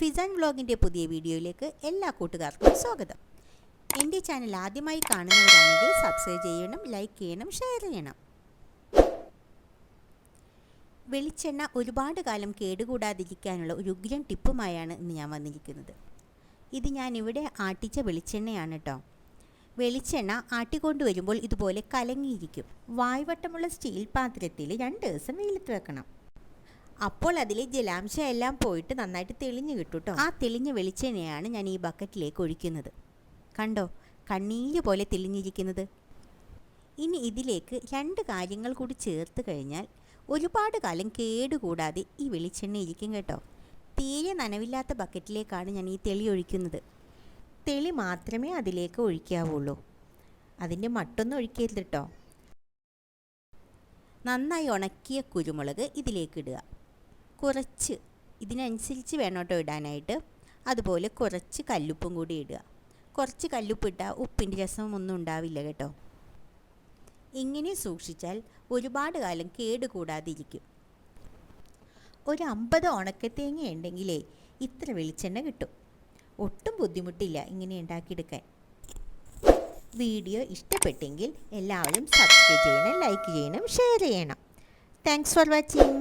ഫിസാൻ വ്ലോഗിന്റെ പുതിയ വീഡിയോയിലേക്ക് എല്ലാ കൂട്ടുകാർക്കും സ്വാഗതം. എന്റെ ചാനൽ ആദ്യമായി കാണുന്നവരാണെങ്കിൽ സബ്സ്ക്രൈബ് ചെയ്യണം ലൈക്ക് ചെയ്യണം ഷെയർ ചെയ്യണം. വെളിച്ചെണ്ണ ഒരുപാട് കാലം കേടുകൂടാതിരിക്കാനുള്ള ഒരു ഉഗ്രൻ ടിപ്പുമായാണ് ഇന്ന് ഞാൻ വന്നിരിക്കുന്നത്. ഇത് ഞാനിവിടെ ആട്ടിച്ച വെളിച്ചെണ്ണയാണ് കേട്ടോ. വെളിച്ചെണ്ണ ആട്ടിക്കൊണ്ട് വരുമ്പോൾ ഇതുപോലെ കലങ്ങിയിരിക്കും. വായ്വട്ടമുള്ള സ്റ്റീൽ പാത്രത്തിൽ രണ്ട് ദിവസം വെയിലത്ത് വെക്കണം. അപ്പോൾ അതിലെ ജലാംശം എല്ലാം പോയിട്ട് നന്നായിട്ട് തെളിഞ്ഞു കിട്ടും കേട്ടോ ആ തെളിഞ്ഞ വെളിച്ചെണ്ണയാണ് ഞാൻ ഈ ബക്കറ്റിലേക്ക് ഒഴിക്കുന്നത്. കണ്ടോ? കണ്ണീര് പോലെ തെളിഞ്ഞിരിക്കുന്നത്. ഇനി ഇതിലേക്ക് രണ്ട് കാര്യങ്ങൾ കൂടി ചേർത്ത് കഴിഞ്ഞാൽ ഒരുപാട് കാലം കേടുകൂടാതെ ഈ വെളിച്ചെണ്ണ ഇരിക്കും കേട്ടോ. തീരെ നനവില്ലാത്ത ബക്കറ്റിലേക്കാണ് ഞാൻ ഈ തെളി ഒഴിക്കുന്നത്. തെളി മാത്രമേ അതിലേക്ക് ഒഴിക്കാവുള്ളൂ. അതിന്റെ മട്ടൊന്നും ഒഴിക്കരുത് കേട്ടോ. നന്നായി ഉണക്കിയ കുരുമുളക് ഇതിലേക്ക് ഇടുക. കുറച്ച് ഇതിനനുസരിച്ച് വേണം കേട്ടോ ഇടാനായിട്ട്. അതുപോലെ കുറച്ച് കല്ലുപ്പും കൂടി ഇടുക. കുറച്ച് കല്ലുപ്പ് കല്ലുപ്പിട്ടാൽ ഉപ്പിന്റെ രസം ഒന്നും ഉണ്ടാവില്ല കേട്ടോ. ഇങ്ങനെ സൂക്ഷിച്ചാൽ ഒരുപാട് കാലം കേടുകൂടാതിരിക്കും ഒരു അമ്പത് ഉണക്കത്തേങ്ങ ഉണ്ടെങ്കിലേ ഇത്ര വെളിച്ചെണ്ണ കിട്ടും. ഒട്ടും ബുദ്ധിമുട്ടില്ല ഇങ്ങനെ ഉണ്ടാക്കിയെടുക്കാൻ. വീഡിയോ ഇഷ്ടപ്പെട്ടെങ്കിൽ എല്ലാവരും സബ്സ്ക്രൈബ് ചെയ്യണം ലൈക്ക് ചെയ്യണം ഷെയർ ചെയ്യണം. Thanks for watching